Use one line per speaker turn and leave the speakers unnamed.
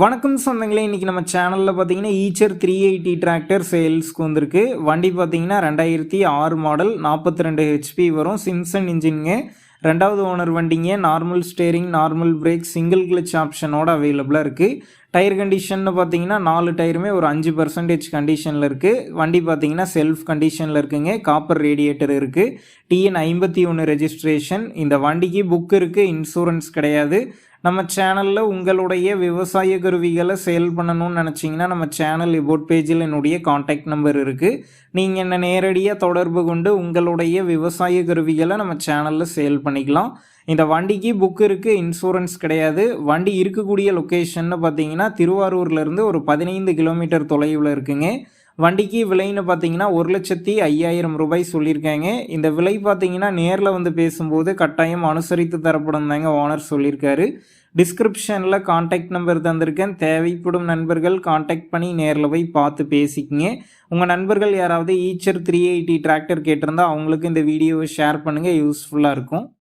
வணக்கம் சொந்தங்களே இன்றைக்கி நம்ம சேனலில் பார்த்தீங்கன்னா ஈச்சர் த்ரீ எயிட்டி டிராக்டர் சேல்ஸ்க்கு வந்திருக்கு. வண்டி பார்த்தீங்கன்னா ரெண்டாயிரத்தி ஆறு மாடல் நாற்பத்தி ரெண்டு ஹெச்பி வரும். சிம்சன் இன்ஜின்ங்க ரெண்டாவது ஓனர் வண்டிங்க normal steering normal brake single clutch ஆப்ஷனோட அவைலபிளாக இருக்குது டயர் கண்டிஷன்னு பார்த்தீங்கன்னா நாலு டயருமே ஒரு அஞ்சு பர்சன்டேஜ் கண்டிஷனில் இருக்குது வண்டி பார்த்தீங்கன்னா செல்ஃப் கண்டிஷனில் இருக்குங்க. காப்பர் ரேடியேட்டர் இருக்குது டிஎன் ஐம்பத்தி ஒன்று ரெஜிஸ்ட்ரேஷன் இந்த வண்டிக்கு புக் இருக்குது இன்சூரன்ஸ் கிடையாது. நம்ம சேனலில் உங்களுடைய விவசாய கருவிகளை சேல் பண்ணணும்னு நினச்சிங்கன்னா நம்ம சேனல் இபோட் பேஜில் என்னுடைய காண்டாக்ட் நம்பர் இருக்குது நீங்கள் என்ன நேரடியாக தொடர்பு கொண்டு உங்களுடைய விவசாய கருவிகளை நம்ம சேனலில் சேல் பண்ணிக்கலாம். இந்த வண்டிக்கு புக் இருக்குது இன்சூரன்ஸ் கிடையாது. வண்டி இருக்கக்கூடிய லொக்கேஷன்னு பார்த்தீங்கன்னா திருவாரூர்லேருந்து ஒரு பதினைந்து கிலோமீட்டர் தொலைவில் இருக்குங்க. வண்டிக்கு விலைன்னு பார்த்தீங்கன்னா ஒரு லட்சத்தி ஐயாயிரம் ரூபாய் சொல்லியிருக்காங்க. இந்த விலை பார்த்தீங்கன்னா நேரில் வந்து பேசும்போது கட்டாயம் அனுசரித்து தரப்படும் தாங்க ஓனர் சொல்லியிருக்காரு. டிஸ்கிரிப்ஷனில் காண்டாக்ட் நம்பர் தந்திருக்கேன். தேவைப்படும் நண்பர்கள் காண்டாக்ட் பண்ணி நேரில் போய் பார்த்து பேசிக்கிங்க. உங்கள் நண்பர்கள் யாராவது ஈச்சர் த்ரீ எயிட்டி டிராக்டர் கேட்டிருந்தா அவங்களுக்கு இந்த வீடியோவை ஷேர் பண்ணுங்கள் யூஸ்ஃபுல்லாக இருக்கும்.